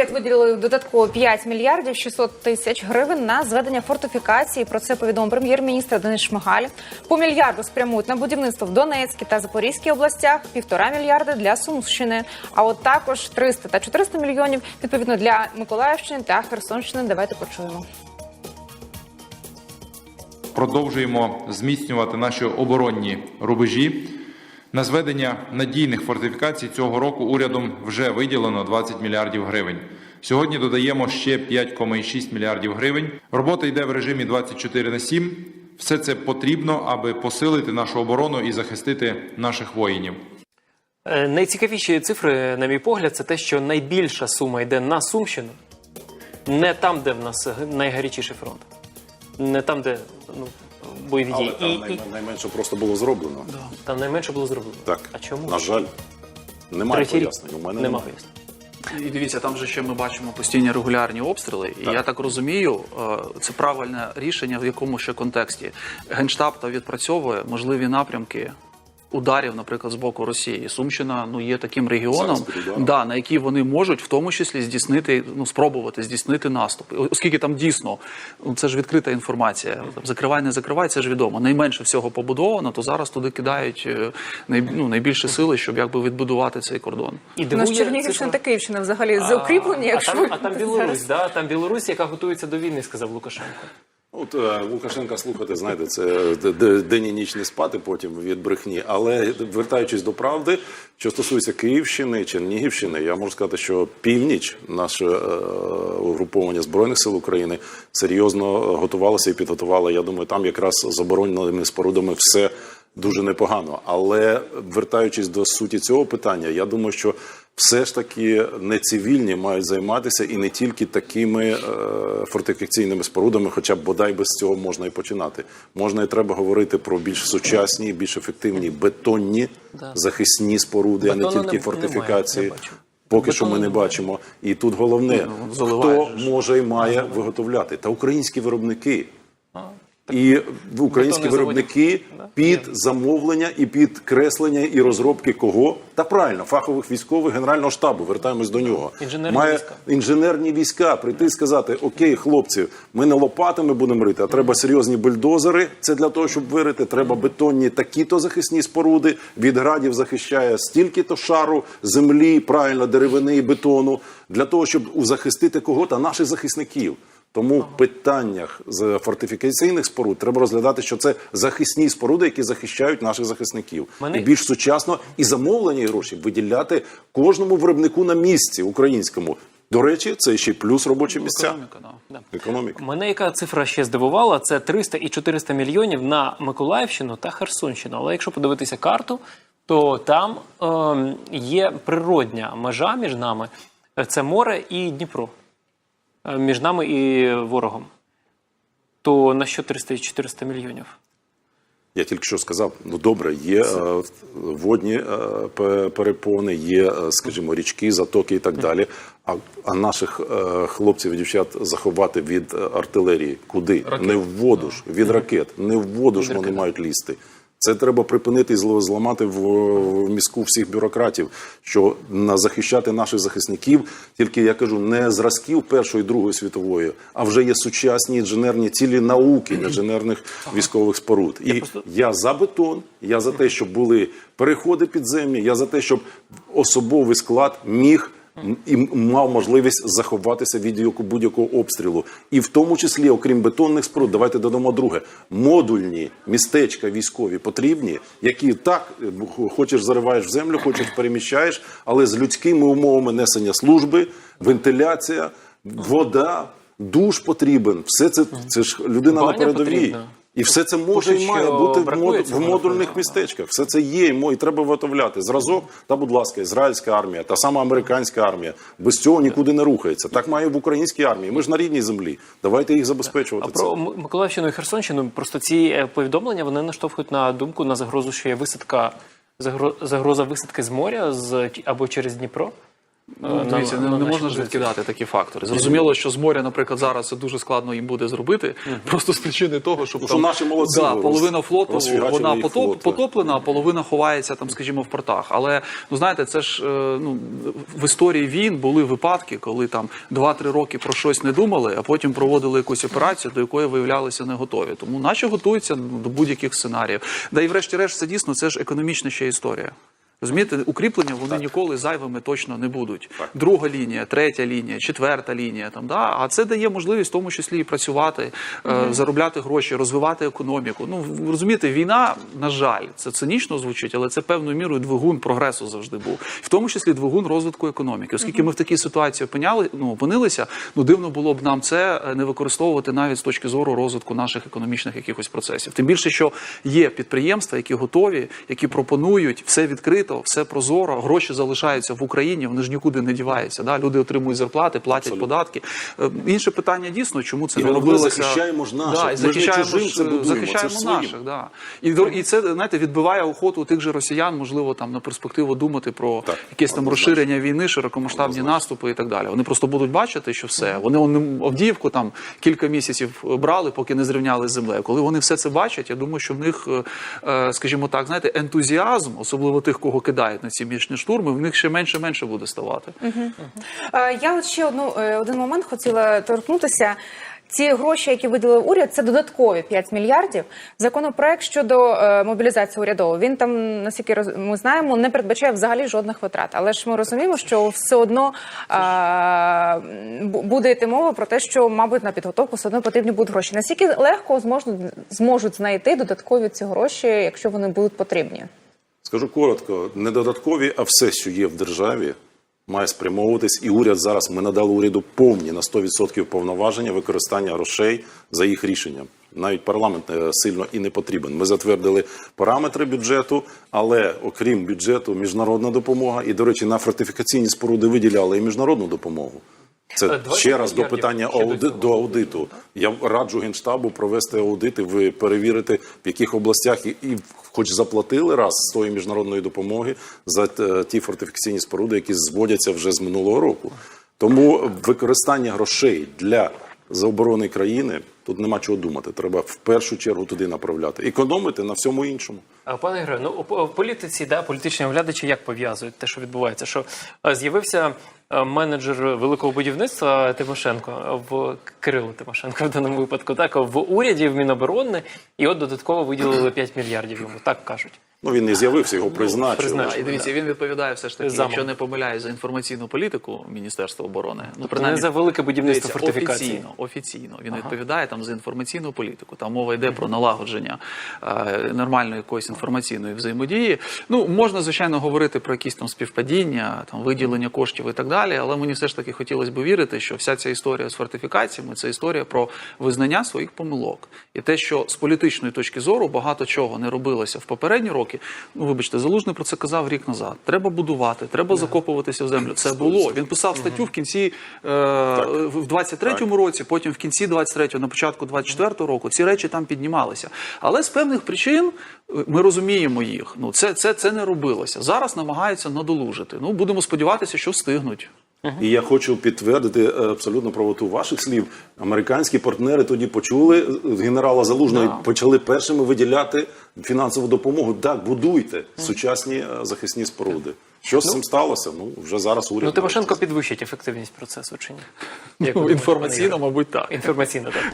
Уряд виділив додатково 5 мільярдів 600 тисяч гривень на зведення фортифікації. Про це повідомив прем'єр-міністр Денис Шмигаль. По мільярду спрямують на будівництво в Донецькій та Запорізькій областях, півтора мільярда для Сумщини. А от також 300 та 400 мільйонів відповідно для Миколаївщини та Херсонщини. Давайте почуємо. Продовжуємо зміцнювати наші оборонні рубежі. На зведення надійних фортифікацій цього року урядом вже виділено 20 мільярдів гривень. Сьогодні додаємо ще 5,6 мільярдів гривень. Робота йде в режимі 24 на 7. Все це потрібно, аби посилити нашу оборону і захистити наших воїнів. Е, Найцікавіші цифри, на мій погляд, це те, що найбільша сума йде на Сумщину, не там, де в нас найгарячіший фронт, не там, де ну, бойові Але дії. там І, най- і, найменше просто було зроблено. там найменше було зроблено. Так. А чому? На жаль, немає Третій рік пояснень. У мене нема немає. пояснень. І дивіться, там же ще ми бачимо постійні регулярні обстріли. І я так розумію, е, це правильне рішення в якому ще контексті. Генштаб та відпрацьовує можливі напрямки. Ударів, наприклад, з боку Росії, Сумщина ну є таким регіоном, да, на який вони можуть в тому числі здійснити, ну спробувати здійснити наступ, оскільки там дійсно ну це ж відкрита інформація. Там закривай, не закривай, це ж відомо. Найменше всього побудовано, то зараз туди кидають е, най, ну, найбільше сили, щоб якби відбудувати цей кордон. І дивує Чернігівщина цифра- та Київщина взагалі заукріплені, якщо а там, а там. Білорусь, да? там Білорусь, яка готується до війни, сказав Лукашенко. От е, Лукашенка слухати, знаєте, це д- день і ніч не спати потім від брехні. Але вертаючись до правди, що стосується Київщини, Чернігівщини, я можу сказати, що північ, наше е, угруповання збройних сил України серйозно готувалося і підготувало. Я думаю, там якраз з оборонними спорудами все дуже непогано. Але вертаючись до суті цього питання, я думаю, що все ж таки не цивільні мають займатися і не тільки такими е, фортифікаційними спорудами, хоча б бодай без цього можна і починати. Можна і треба говорити про більш сучасні, більш ефективні бетонні захисні споруди, а не тільки не- фортифікації. не бачу. Поки що ми не немає. бачимо. І тут головне, Ну, хто може і має виготовляти. Та українські виробники. І українські виробники під замовлення і під креслення і розробки кого? Та правильно, фахових військових Генерального штабу. Вертаємось до нього. Інженерні Має війська. інженерні війська прийти і сказати: Окей, хлопці, ми не лопатами будемо рити, а треба серйозні бульдозери. Це для того, щоб вирити. Треба бетонні такі-то захисні споруди. Від градів захищає стільки-то шару землі, правильно, деревини і бетону, для того, щоб захистити кого та наших захисників. Тому в питаннях з фортифікаційних споруд треба розглядати, що це захисні споруди, які захищають наших захисників, Мене- і більш сучасно і замовлені гроші виділяти кожному виробнику на місці українському. До речі, це ще й плюс робочі місця. Економіка, да. Економіка. Мене яка цифра ще здивувала, це 300 і 400 мільйонів на Миколаївщину та Херсонщину. Але якщо подивитися карту, то там ем, є природня межа між нами. Це море і Дніпро. Е, Між нами і ворогом. То на що 300-400 мільйонів? Я тільки що сказав, ну добре, є е, водні е, перепони, є, е, скажімо, річки, затоки і так далі. А, а наших е, хлопців і дівчат заховати від артилерії куди? Не в воду ж, від ракет, не в воду ж вони мають лізти. Це треба припинити і зламати в, в мізку всіх бюрократів, що на захищати наших захисників, тільки я кажу, не зразків Першої Другої світової, а вже є сучасні інженерні цілі науки інженерних військових споруд. І я за бетон, я за те, щоб були переходи підземні, я за те, щоб особовий склад міг і мав можливість заховатися від будь-якого обстрілу. І в тому числі, окрім бетонних споруд, давайте додамо друге: модульні містечка військові потрібні, які так е, хочеш зариваєш в землю, хочеш переміщаєш, але з людськими умовами несення служби, вентиляція, вода. Душ потрібен, все це це ж людина Баня на передовій, потрібна. І все це може і має бути в, модульних містечках. Все це є, і треба виготовляти. Зразок, та будь ласка, ізраїльська армія, та сама американська армія. Без цього нікуди не рухається. Так має в українській армії. Ми ж на рідній землі. Давайте їх забезпечувати. А про Миколаївщину і Херсонщину просто ці е, повідомлення вони наштовхують на думку на загрозу, що є висадка загро- загроза висадки з моря з або через Дніпро. Ну, на- дивіться, не, не можна ж відкидати такі фактори. Зрозуміло, що з моря, наприклад, зараз це дуже складно їм буде зробити, просто з причини того, щоб Ну, що там наші молодці да, половина флоту вона потоп, флот, потоплена, а половина ховається там, скажімо, в портах. Але ну знаєте, це ж е, ну в історії війн були випадки, коли там 2-3 роки про щось не думали, а потім проводили якусь операцію, до якої виявлялися не готові. Тому наші готуються ну, до будь-яких сценаріїв. Да і врешті-решт, це дійсно це ж економічна ще історія. Розумієте, укріплення вони ніколи зайвими точно не будуть. Друга лінія, третя лінія, четверта лінія. Там да, а це дає можливість в тому числі і працювати, е, заробляти гроші, розвивати економіку. Ну розумієте, війна, на жаль, це цинічно звучить, але це певною мірою двигун прогресу завжди був, в тому числі двигун розвитку економіки. Оскільки ми в такій ситуації опиняли, ну опинилися, ну дивно було б нам це е, не використовувати навіть з точки зору розвитку наших економічних якихось процесів. Тим більше, що є підприємства, які готові, які пропонують все відкрито, все прозоро, гроші залишаються в Україні, вони ж нікуди не діваються. Да? Люди отримують зарплати, платять податки. Е, Інше питання дійсно, чому це І не робилося. захищаємо ж наших. Да, і Ми ж не захищаємо, чужим ж, це будуємо, захищаємо своїм. наших. Да. І, і це знаєте, відбиває охоту тих же росіян, можливо, там на перспективу думати про Так, якесь там розширення війни, широкомасштабні наступи і так далі. Вони просто будуть бачити, що все. Вони Авдіївку там кілька місяців брали, поки не зрівняли з землею. Коли вони все це бачать, я думаю, що в них, е, е, скажімо так, знаєте, ентузіазм, особливо тих, кого кидають на ці мічні штурми, в них ще менше менше буде ставати. Е, Я от ще одну е, один момент хотіла торкнутися. Ці гроші, які виділив уряд, це додаткові 5 мільярдів. Законопроект щодо е, мобілізації урядової. Він там, наскільки роз- ми знаємо, не передбачає взагалі жодних витрат. Але ж ми розуміємо, що все одно буде йти мова про те, що, мабуть, на підготовку все одно потрібні будуть гроші. Наскільки легко зможуть зможуть знайти додаткові ці гроші, якщо вони будуть потрібні? Скажу коротко, не додаткові, а все, що є в державі, має спрямовуватись. І уряд зараз ми надали уряду повні на 100% повноваження використання грошей за їх рішенням. Навіть парламент е, сильно і не потрібен. Ми затвердили параметри бюджету, але окрім бюджету, міжнародна допомога. І, до речі, на фортифікаційні споруди виділяли і міжнародну допомогу. Це Е, 20 ще раз до питання ауди... до до аудиту. Я раджу генштабу провести аудити, ви перевірити, в яких областях і, і хоч заплатили раз з тої міжнародної допомоги за е, ті фортифікаційні споруди, які зводяться вже з минулого року. Тому використання грошей для за оборони країни тут нема чого думати. Треба в першу чергу туди направляти. Економити на всьому іншому. Пане Ігоре, ну у- політиці, да, політичні оглядачі як пов'язують те, що відбувається? Що з'явився менеджер великого будівництва Тимошенко в Кирило Тимошенко в даному випадку, так в уряді в Міноборони, і от додатково виділили 5 мільярдів йому, так кажуть. Ну він не з'явився, його призначили. призначили. І дивіться, він відповідає все ж таки, Замом. якщо не помиляюсь, за інформаційну політику Міністерства оборони. Ну, Тобто не за велике будівництво Дивіться, фортифікації. Офіційно, офіційно. Він відповідає там за інформаційну політику. Там мова йде про налагодження е, нормальної якоїсь інформаційної взаємодії. Ну, можна, звичайно, говорити про якісь там співпадіння, там виділення коштів і так далі, але мені все ж таки хотілося б вірити, що вся ця історія з фортифікаціями це історія про визнання своїх помилок. І те, що з політичної точки зору багато чого не робилося в попередні роки. Ну, вибачте, залужний про це казав рік назад. Треба будувати, треба закопуватися в землю. Це було. Він писав статтю в кінці е, в 23-му році, потім в кінці 23-го, на початку 24-го року. Ці речі там піднімалися. Але з певних причин е, ми розуміємо їх. Ну це, це, це не робилося. Зараз намагаються надолужити. Ну будемо сподіватися, що встигнуть. І я хочу підтвердити е, абсолютно правоту ваших слів. Американські партнери тоді почули е, генерала Залужного і почали першими виділяти фінансову допомогу. Так, будуйте сучасні е, захисні споруди. Що з цим сталося? Ну вже зараз уряд. Ну Тимошенко підвищить ефективність процесу чи ні? Як Ну, інформаційно, мабуть, так. Інформаційно, так.